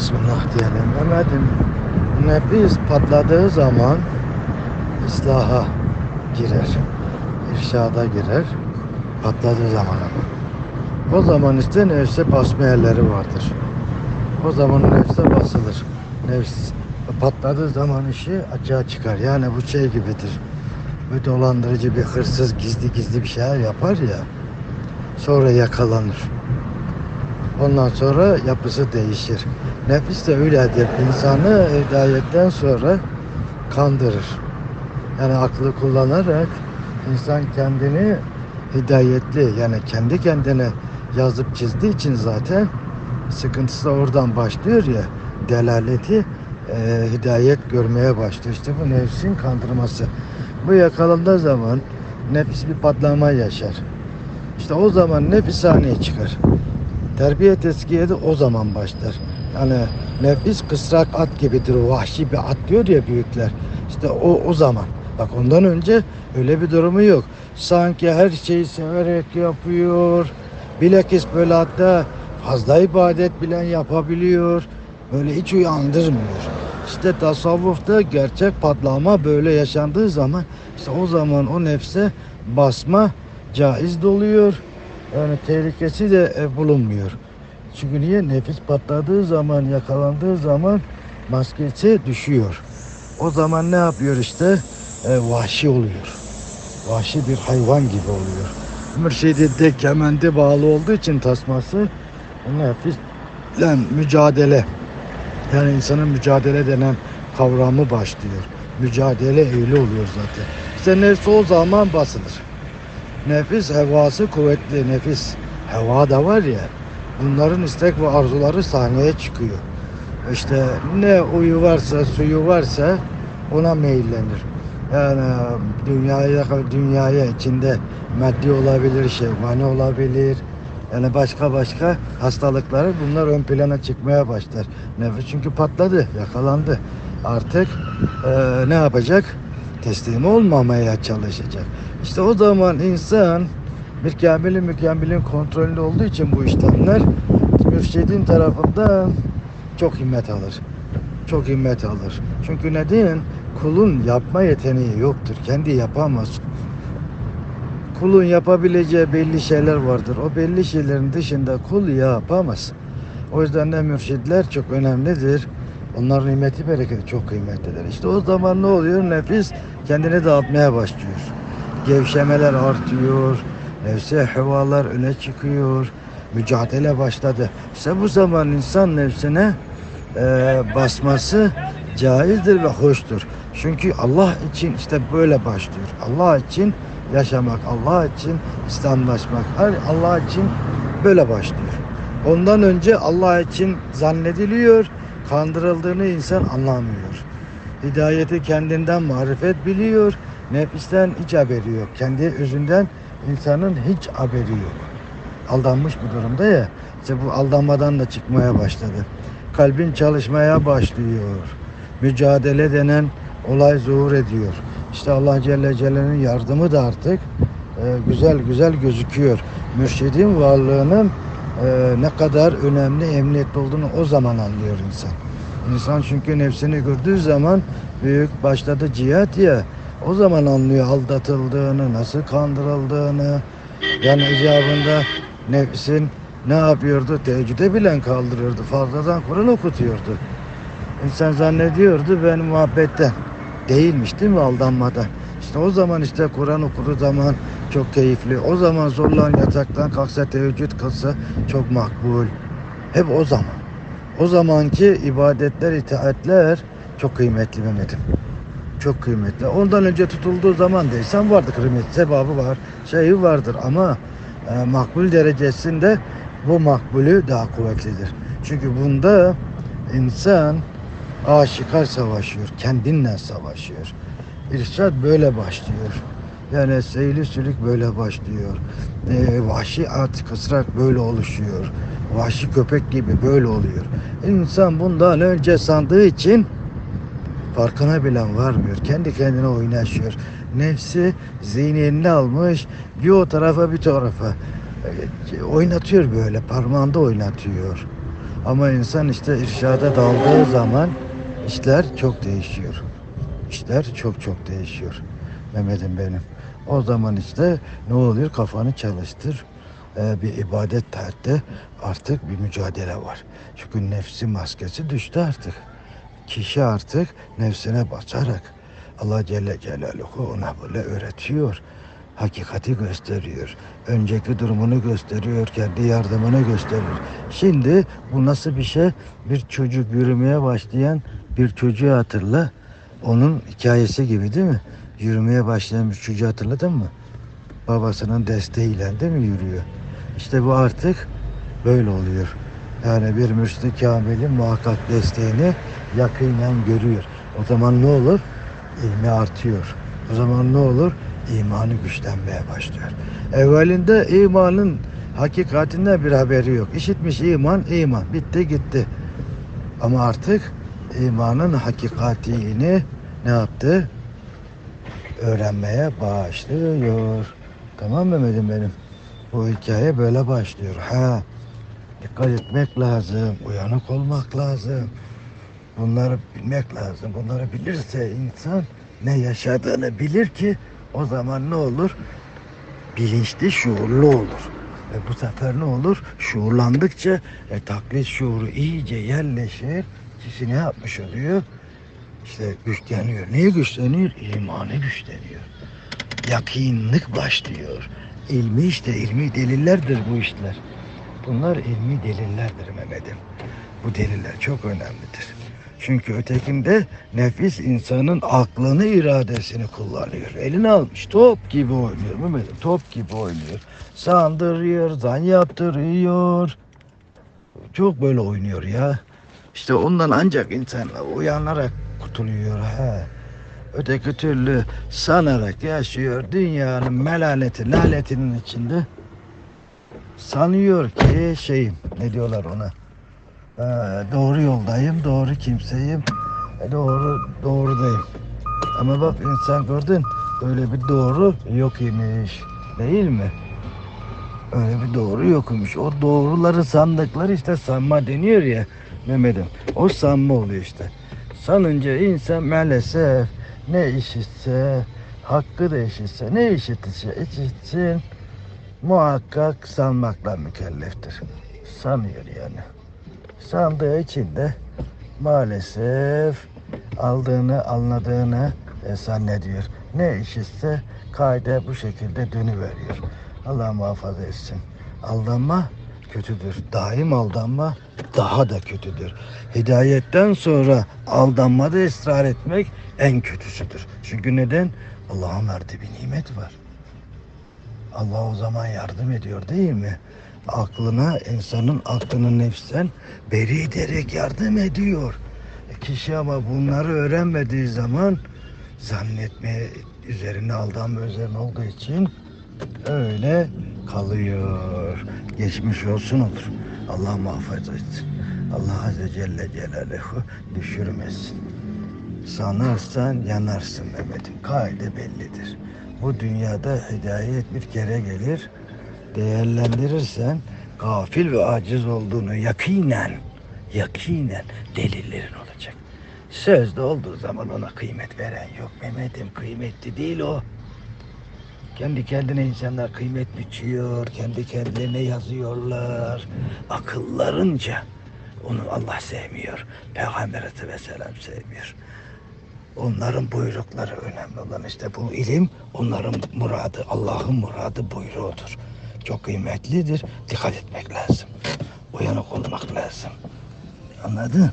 Bismillah diyelim. Mehmet'im nefis patladığı zaman islaha girer. irşada girer. Patladığı zaman ama. O zaman işte nefse basma yerleri vardır. O zaman nefse basılır. Nefs patladığı zaman işi açığa çıkar. Yani bu şey gibidir. Bir dolandırıcı bir hırsız gizli gizli bir şeyler yapar ya. Sonra yakalanır. Ondan sonra yapısı değişir. Nefis de öyledir. İnsanı hidayetten sonra kandırır. Yani aklı kullanarak insan kendini hidayetli yani kendi kendine yazıp çizdiği için zaten sıkıntısı da oradan başlıyor ya delaleti e, hidayet görmeye başlıyor. İşte bu nefsin kandırması. Bu yakalandığı zaman nefis bir patlama yaşar. İşte o zaman nefis sahneye çıkar. Terbiye teskiye de o zaman başlar. Yani nefis kısrak at gibidir. Vahşi bir at diyor ya büyükler. İşte o o zaman. Bak ondan önce öyle bir durumu yok. Sanki her şeyi severek yapıyor. Bilakis böyle hatta fazla ibadet bilen yapabiliyor. Böyle hiç uyandırmıyor. İşte tasavvufta gerçek patlama böyle yaşandığı zaman işte o zaman o nefse basma caiz de oluyor. Yani tehlikesi de e, bulunmuyor. Çünkü niye? Nefis patladığı zaman, yakalandığı zaman maskesi düşüyor. O zaman ne yapıyor işte? E, vahşi oluyor. Vahşi bir hayvan gibi oluyor. Mürşidi de kemendi bağlı olduğu için tasması nefisle mücadele. Yani insanın mücadele denen kavramı başlıyor. Mücadele öyle oluyor zaten. İşte nefs o zaman basılır. Nefis hevası kuvvetli nefis. Heva da var ya. Bunların istek ve arzuları sahneye çıkıyor. İşte ne uyu varsa, suyu varsa ona meyillenir. Yani dünyaya dünyaya içinde maddi olabilir, şehvani olabilir. Yani başka başka hastalıkları bunlar ön plana çıkmaya başlar. Nefis çünkü patladı, yakalandı. Artık eee, ne yapacak? Teslim olmamaya çalışacak. İşte o zaman insan bir kamili mükemmelin kontrolünde olduğu için bu işlemler mürşidin tarafından çok himmet alır. Çok himmet alır. Çünkü neden? Kulun yapma yeteneği yoktur. Kendi yapamaz. Kulun yapabileceği belli şeyler vardır. O belli şeylerin dışında kul yapamaz. O yüzden de mürşidler çok önemlidir. Onların nimeti bereketi çok kıymetlidir. İşte o zaman ne oluyor? Nefis kendini dağıtmaya başlıyor. Gevşemeler artıyor. Nefse hevalar öne çıkıyor. Mücadele başladı. İşte bu zaman insan nefsine e, basması caizdir ve hoştur. Çünkü Allah için işte böyle başlıyor. Allah için yaşamak, Allah için İslamlaşmak, Allah için böyle başlıyor. Ondan önce Allah için zannediliyor, kandırıldığını insan anlamıyor. Hidayeti kendinden marifet biliyor, nefisten hiç haberi yok. Kendi özünden insanın hiç haberi yok. Aldanmış bir durumda ya, işte bu aldanmadan da çıkmaya başladı. Kalbin çalışmaya başlıyor. Mücadele denen olay zuhur ediyor. İşte Allah Celle Celle'nin yardımı da artık e, güzel güzel gözüküyor. Mürşidin varlığının e, ne kadar önemli, emniyetli olduğunu o zaman anlıyor insan. İnsan çünkü nefsini gördüğü zaman büyük başladı cihat ya o zaman anlıyor aldatıldığını, nasıl kandırıldığını. Yani icabında nefsin ne yapıyordu? Teheccüde bilen kaldırıyordu. Fazladan Kur'an okutuyordu. İnsan zannediyordu ben muhabbetten. Değilmiş değil mi aldanmadan? İşte o zaman işte Kur'an okuduğu zaman çok keyifli. O zaman zorlan yataktan kalksa teheccüd kılsa çok makbul. Hep o zaman. O zamanki ibadetler, itaatler çok kıymetli Mehmet'im. Çok kıymetli. Ondan önce tutulduğu zaman değilsen vardır kıymet, sevabı var, şeyi vardır ama e, makbul derecesinde bu makbulü daha kuvvetlidir. Çünkü bunda insan aşikar savaşıyor, kendinle savaşıyor. İrşad böyle başlıyor. Yani seyli sülük böyle başlıyor. Ee, vahşi at, kısrak böyle oluşuyor. Vahşi köpek gibi böyle oluyor. İnsan bundan önce sandığı için farkına bilen varmıyor. Kendi kendine oynaşıyor. Nefsi zihnini almış bir o tarafa bir tarafa oynatıyor böyle parmağında oynatıyor. Ama insan işte irşada daldığı zaman işler çok değişiyor. İşler çok çok değişiyor. Mehmet'im benim. O zaman işte ne oluyor? Kafanı çalıştır. Ee, bir ibadet tarihte artık bir mücadele var. Çünkü nefsi maskesi düştü artık. Kişi artık nefsine basarak Allah Celle Celaluhu ona böyle öğretiyor. Hakikati gösteriyor. Önceki durumunu gösteriyor. Kendi yardımını gösteriyor. Şimdi bu nasıl bir şey? Bir çocuk yürümeye başlayan bir çocuğu hatırla. Onun hikayesi gibi değil mi? Yürümeye başlayan bir çocuğu hatırladın mı? Babasının desteğiyle değil mi yürüyor? İşte bu artık böyle oluyor. Yani bir mürşid kamilin muhakkak desteğini yakinen görüyor. O zaman ne olur? İlmi artıyor. O zaman ne olur? İmanı güçlenmeye başlıyor. Evvelinde imanın hakikatinden bir haberi yok. İşitmiş iman, iman. Bitti gitti. Ama artık imanın hakikatini ne yaptı? Öğrenmeye başlıyor. Tamam mı Mehmet'im benim? Bu hikaye böyle başlıyor. Ha, dikkat etmek lazım, uyanık olmak lazım. Bunları bilmek lazım. Bunları bilirse insan ne yaşadığını bilir ki o zaman ne olur? Bilinçli, şuurlu olur. Ve bu sefer ne olur? Şuurlandıkça e, taklit şuuru iyice yerleşir. Kişi ne yapmış oluyor? İşte güçleniyor. Niye güçleniyor? İmanı güçleniyor. Yakinlik başlıyor. İlmi işte, ilmi delillerdir bu işler. Bunlar ilmi delillerdir Mehmet'im. Bu deliller çok önemlidir. Çünkü ötekinde nefis insanın aklını, iradesini kullanıyor. Eline almış top gibi oynuyor Mehmet'im. Top gibi oynuyor. Sandırıyor, zan yaptırıyor. Çok böyle oynuyor ya. İşte ondan ancak insanlar uyanarak kurtuluyor. Ha. Öteki türlü sanarak yaşıyor. Dünyanın melaneti, lanetinin içinde. Sanıyor ki şeyim, ne diyorlar ona? Ee, doğru yoldayım, doğru kimseyim, e, doğru doğrudayım. Ama bak insan gördün, öyle bir doğru yok imiş. Değil mi? Öyle bir doğru yokmuş. O doğruları sandıkları işte sanma deniyor ya Mehmet'im. O sanma oluyor işte. Sanınca insan maalesef ne işitse, hakkı da işitse, ne işitse işitsin muhakkak sanmakla mükelleftir. Sanıyor yani. Sandığı için de maalesef aldığını, anladığını e, zannediyor. Ne işitse kaide bu şekilde dönüveriyor. Allah muhafaza etsin. Aldanma kötüdür. Daim aldanma daha da kötüdür. Hidayetten sonra aldanmada ısrar etmek en kötüsüdür. Çünkü neden? Allah'ın verdiği bir nimet var. Allah o zaman yardım ediyor değil mi? Aklına, insanın aklını nefsten beri ederek yardım ediyor. Kişi ama bunları öğrenmediği zaman zannetmeye üzerine aldanma üzerine olduğu için öyle kalıyor. Geçmiş olsun olur. Allah muhafaza etsin. Allah Azze Celle Celaluhu düşürmesin. Sanarsan yanarsın Mehmet'im. Kaide bellidir. Bu dünyada hidayet bir kere gelir. Değerlendirirsen gafil ve aciz olduğunu yakinen, yakinen delillerin olacak. Sözde olduğu zaman ona kıymet veren yok. Mehmet'im kıymetli değil o. Kendi kendine insanlar kıymet biçiyor, kendi kendilerine yazıyorlar. Akıllarınca onu Allah sevmiyor. Peygamber Aleyhisselam sevmiyor. Onların buyrukları önemli olan işte bu ilim onların muradı, Allah'ın muradı buyruğudur. Çok kıymetlidir. Dikkat etmek lazım. Uyanık olmak lazım. Anladın?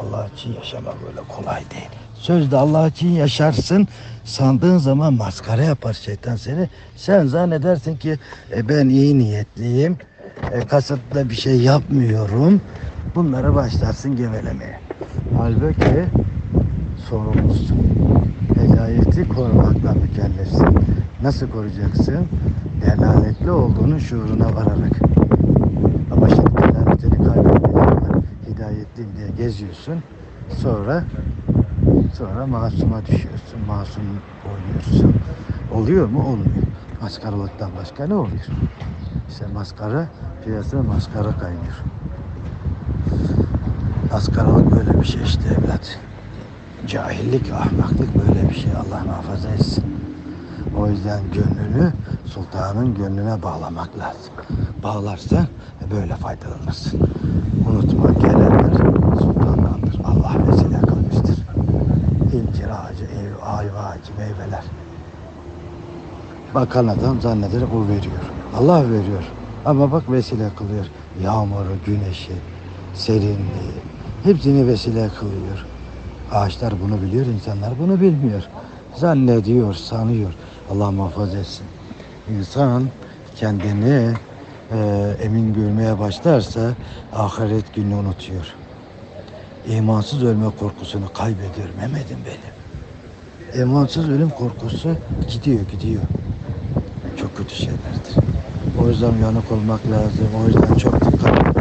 Allah için yaşamak öyle kolay değil. Sözde Allah için yaşarsın. Sandığın zaman maskara yapar şeytan seni. Sen zannedersin ki e, ben iyi niyetliyim. E, kasıtla bir şey yapmıyorum. Bunlara başlarsın gevelemeye. Halbuki sorumlusun. Hidayeti korumakla mükellefsin. Nasıl koruyacaksın? Delaletli olduğunu şuuruna vararak. Ama şimdi delaletini kaybettiğin hidayetliyim diye geziyorsun. Sonra sonra masuma düşüyorsun. Masum oynuyorsun. Oluyor mu? Olmuyor. Maskaralıktan başka ne oluyor? İşte maskara, piyasada maskara kaynıyor. Askaralık böyle bir şey işte evlat. Cahillik, ahmaklık böyle bir şey. Allah muhafaza etsin. O yüzden gönlünü sultanın gönlüne bağlamak lazım. Bağlarsan böyle faydalanırsın. Unutma gelenler sultandandır. Allah vesile kılmıştır. İncir ağacı, ev, ayva ağacı, meyveler. Bakan adam zanneder o veriyor. Allah veriyor. Ama bak vesile kılıyor. Yağmuru, güneşi, serinliği. Hepsini vesile kılıyor. Ağaçlar bunu biliyor, insanlar bunu bilmiyor. Zannediyor, sanıyor. Allah muhafaza etsin. İnsan kendini e, emin görmeye başlarsa ahiret gününü unutuyor. İmansız ölme korkusunu kaybediyor Mehmet'im benim. İmansız ölüm korkusu gidiyor gidiyor. Çok kötü şeylerdir. O yüzden uyanık olmak lazım. O yüzden çok dikkat